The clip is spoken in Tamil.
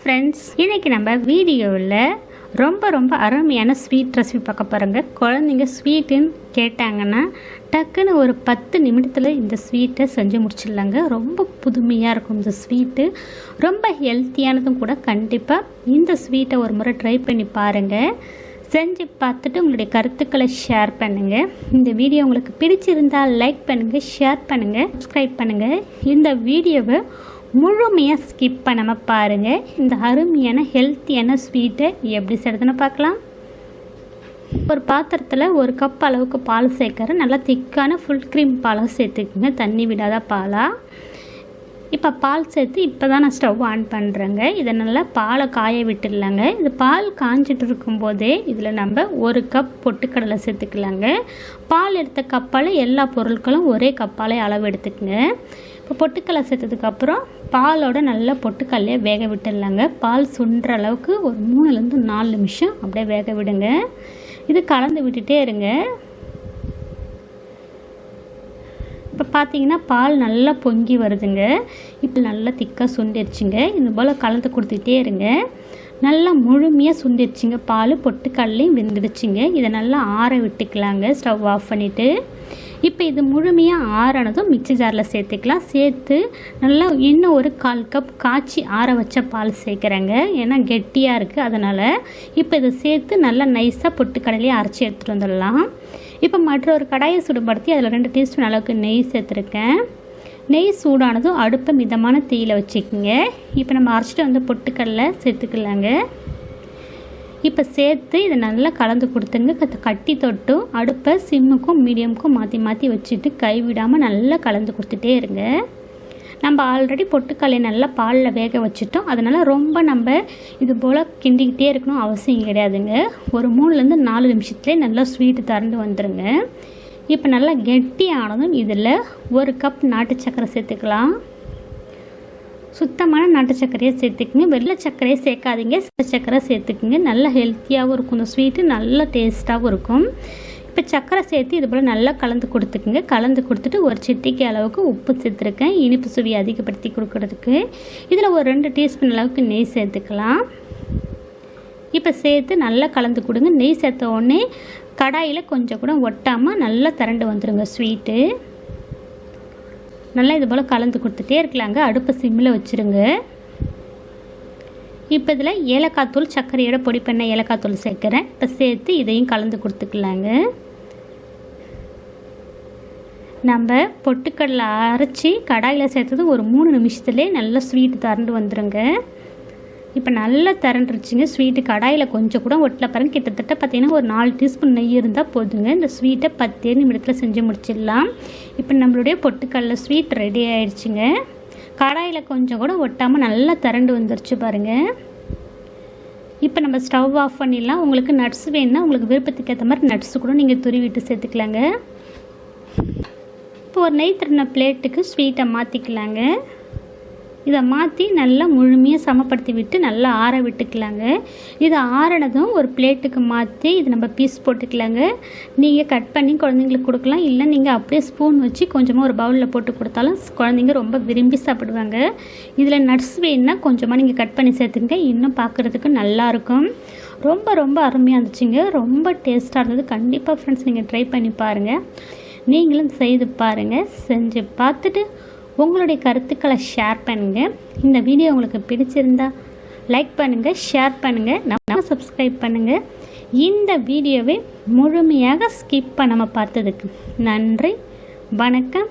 ஃப்ரெண்ட்ஸ் இன்றைக்கி நம்ம வீடியோவில் ரொம்ப ரொம்ப அருமையான ஸ்வீட் ரெசிபி பார்க்க போகிறோங்க குழந்தைங்க ஸ்வீட்டுன்னு கேட்டாங்கன்னா டக்குன்னு ஒரு பத்து நிமிடத்தில் இந்த ஸ்வீட்டை செஞ்சு முடிச்சிடலாங்க. ரொம்ப புதுமையாக இருக்கும் இந்த ஸ்வீட்டு ரொம்ப ஹெல்த்தியானதும் கூட கண்டிப்பாக இந்த ஸ்வீட்டை ஒரு முறை ட்ரை பண்ணி பாருங்கள் செஞ்சு பார்த்துட்டு உங்களுடைய கருத்துக்களை ஷேர் பண்ணுங்கள் இந்த வீடியோ உங்களுக்கு பிடிச்சிருந்தால் லைக் பண்ணுங்கள் ஷேர் பண்ணுங்கள் சப்ஸ்கிரைப் பண்ணுங்கள் இந்த வீடியோவை முழுமையாக ஸ்கிப் பண்ணாமல் பாருங்கள் இந்த அருமையான ஹெல்த்தியான ஸ்வீட்டை எப்படி செய்கிறதுன்னு பார்க்கலாம். ஒரு பாத்திரத்தில் ஒரு கப் அளவுக்கு பால் சேர்க்குறேன். நல்லா திக்கான ஃபுல் க்ரீம் பாலாக சேர்த்துக்குங்க. தண்ணி விடாத பாலாக இப்போ பால் சேர்த்து இப்போ தான் நான் ஸ்டவ் ஆன் பண்ணுறேங்க இதை நல்லா பாலை காய விட்டுடலாங்க. இது பால் காஞ்சிட்டு இருக்கும்போதே இதில் நம்ம ஒரு கப் பொட்டுக்கடலை சேர்த்துக்கலாங்க. பால் எடுத்த கப்பால் எல்லா பொருட்களும் ஒரே கப்பாலே அளவு எடுத்துக்கங்க. இப்போ பொட்டுக்கடலை சேர்த்ததுக்கப்புறம் பாலோட நல்லா பொட்டுக்கல்லையே வேக விட்டுடலாங்க. பால் சுன்ற அளவுக்கு ஒரு மூணுலேருந்து நாலு நிமிஷம் அப்படியே வேக விடுங்க. இது கலந்து விட்டுட்டே இருங்க. இப்போ பார்த்தீங்கன்னா பால் நல்லா பொங்கி வருதுங்க. இப்போ நல்லா திக்காக சுண்டிருச்சுங்க. இது போல் கலந்து கொடுத்துக்கிட்டே இருங்க. நல்லா முழுமையாக சுண்டிருச்சுங்க. பால் பொட்டுக்கல்லையும் வெந்துடுச்சுங்க. இதை நல்லா ஆற விட்டுக்கலாங்க. ஸ்டவ் ஆஃப் பண்ணிவிட்டு இப்போ இது முழுமையாக ஆறானதும் மிக்சி ஜாரில் சேர்த்துக்கலாம். சேர்த்து நல்லா இன்னும் ஒரு கால் கப் காய்ச்சி ஆற வச்ச பால் சேர்க்குறேங்க. ஏன்னா கெட்டியாக இருக்குது அதனால் இப்போ இதை சேர்த்து நல்லா நைஸாக பொட்டுக்கடலையே அரைச்சி எடுத்துகிட்டு வந்துடலாம். இப்போ மற்றொரு கடாயை சுடுபடுத்தி அதில் ரெண்டு டீஸ்பூன் அளவுக்கு நெய் சேர்த்துருக்கேன். நெய் சூடானதும் அடுப்பை மிதமான தீயில் வச்சுக்கோங்க. இப்போ நம்ம அரைச்சிட்டு வந்து பொட்டுக்கடலை சேர்த்துக்கலாங்க. இப்போ சேர்த்து இதை நல்லா கலந்து கொடுத்துங்க. கட்டி தொட்டும் அடுப்பை சிம்முக்கும் மீடியமுக்கும் மாற்றி மாற்றி வச்சுட்டு கைவிடாமல் நல்லா கலந்து கொடுத்துட்டே இருங்க. நம்ம ஆல்ரெடி பொட்டுக்கல்லையை நல்லா பாலில் வேக வச்சுட்டோம். அதனால் ரொம்ப நம்ம இது போல் கிண்டிக்கிட்டே இருக்கணும் அவசியம் கிடையாதுங்க. ஒரு மூணுலேருந்து நாலு நிமிஷத்துலேயே நல்லா ஸ்வீட்டு திறந்து வந்துடுங்க இப்போ நல்லா கெட்டி ஆனதும் இதில் ஒரு கப் நாட்டு சக்கரை சேர்த்துக்கலாம். சுத்தமான நாட்டு சர்க்கரையை சேர்த்துக்குங்க. வெள்ளை சர்க்கரையை சேர்க்காதீங்க. சர்க்கரை சேர்த்துக்குங்க. நல்லா ஹெல்த்தியாகவும் இருக்கும் இந்த ஸ்வீட்டு நல்லா டேஸ்ட்டாகவும் இருக்கும். இப்போ சர்க்கரை சேர்த்து இது போல் நல்லா கலந்து கொடுத்துக்குங்க. கலந்து கொடுத்துட்டு ஒரு சிட்டிக்கு அளவுக்கு உப்பு சேர்த்துருக்கேன். இனிப்பு சுவை அதிகப்படுத்தி கொடுக்கறதுக்கு. இதில் ஒரு ரெண்டு டீஸ்பூன் அளவுக்கு நெய் சேர்த்துக்கலாம். இப்போ சேர்த்து நல்லா கலந்து கொடுங்க. நெய் சேர்த்த உடனே கடாயில் கொஞ்சம் கூட ஒட்டாமல் நல்லா திரண்டு வந்துடுங்க ஸ்வீட்டு நல்லா இது போல் கலந்து கொடுத்துட்டே இருக்கலாங்க. அடுப்பை சிம்மில் வச்சுருங்க. இப்போ இதில் ஏலக்காய் தூள் சர்க்கரையோட பொடி பண்ண ஏலக்காய் தூள் சேர்க்குறேன். இப்போ சேர்த்து இதையும் கலந்து கொடுத்துக்கலாங்க. நம்ம பொட்டுக்கடலை அரைச்சி கடாயில் சேர்த்தது ஒரு மூணு நிமிஷத்துலேயே நல்லா ஸ்வீட்டு தரண்டு வந்துடுங்க இப்போ நல்லா திரண்டுருச்சுங்க ஸ்வீட்டு கடாயில் கொஞ்சம் கூட ஒட்டல பாருங்க. கிட்டத்தட்ட பார்த்தீங்கன்னா ஒரு நாலு டீஸ்பூன் நெய் இருந்தால் போதுங்க. இந்த ஸ்வீட்டை பத்தே நிமிடத்தில் செஞ்சு முடிச்சிடலாம். இப்போ நம்மளுடைய பொட்டுக்கடல ஸ்வீட் ரெடி ஆயிடுச்சுங்க. கடாயில் கொஞ்சம் கூட ஒட்டாமல் நல்லா திரண்டு வந்துருச்சு பாருங்கள் இப்போ நம்ம ஸ்டவ் ஆஃப் பண்ணிடலாம். உங்களுக்கு நட்ஸ் வேணுன்னா உங்களுக்கு விருப்பத்துக்கு ஏற்ற மாதிரி நட்ஸு கூட நீங்கள் துருவிட்டு சேர்த்துக்கலாங்க. இப்போ ஒரு நெய் திறன பிளேட்டுக்கு ஸ்வீட்டை மாற்றிக்கலாங்க இதை மாற்றி நல்லா முழுமையாக சமப்படுத்தி விட்டு நல்லா ஆற விட்டுக்கலாங்க. இதை ஆறினதும் ஒரு பிளேட்டுக்கு மாற்றி இது நம்ம பீஸ் போட்டுக்கலாங்க. நீங்கள் கட் பண்ணி குழந்தைங்களுக்கு கொடுக்கலாம். இல்லை நீங்கள் அப்படியே ஸ்பூன் வச்சு கொஞ்சமாக ஒரு பவுலில் போட்டு கொடுத்தாலும் குழந்தைங்க ரொம்ப விரும்பி சாப்பிடுவாங்க. இதில் நட்ஸ் வேணுன்னா கொஞ்சமாக நீங்கள் கட் பண்ணி சேர்த்துங்க இன்னும் பார்க்குறதுக்கு நல்லாயிருக்கும் ரொம்ப ரொம்ப அருமையாக இருந்துச்சுங்க. ரொம்ப டேஸ்ட்டாக இருந்தது. கண்டிப்பாக ஃப்ரெண்ட்ஸ் நீங்கள் ட்ரை பண்ணி பாருங்கள் நீங்களும் செய்து பாருங்கள் செஞ்சு பார்த்துட்டு உங்களுடைய கருத்துக்களை ஷேர் பண்ணுங்கள் இந்த வீடியோ உங்களுக்கு பிடிச்சிருந்தா லைக் பண்ணுங்கள் ஷேர் பண்ணுங்கள் நம்ம சப்ஸ்கிரைப் பண்ணுங்கள் இந்த வீடியோவை முழுமையாக ஸ்கிப் பண்ணாமல் பார்த்ததுக்கு நன்றி வணக்கம்.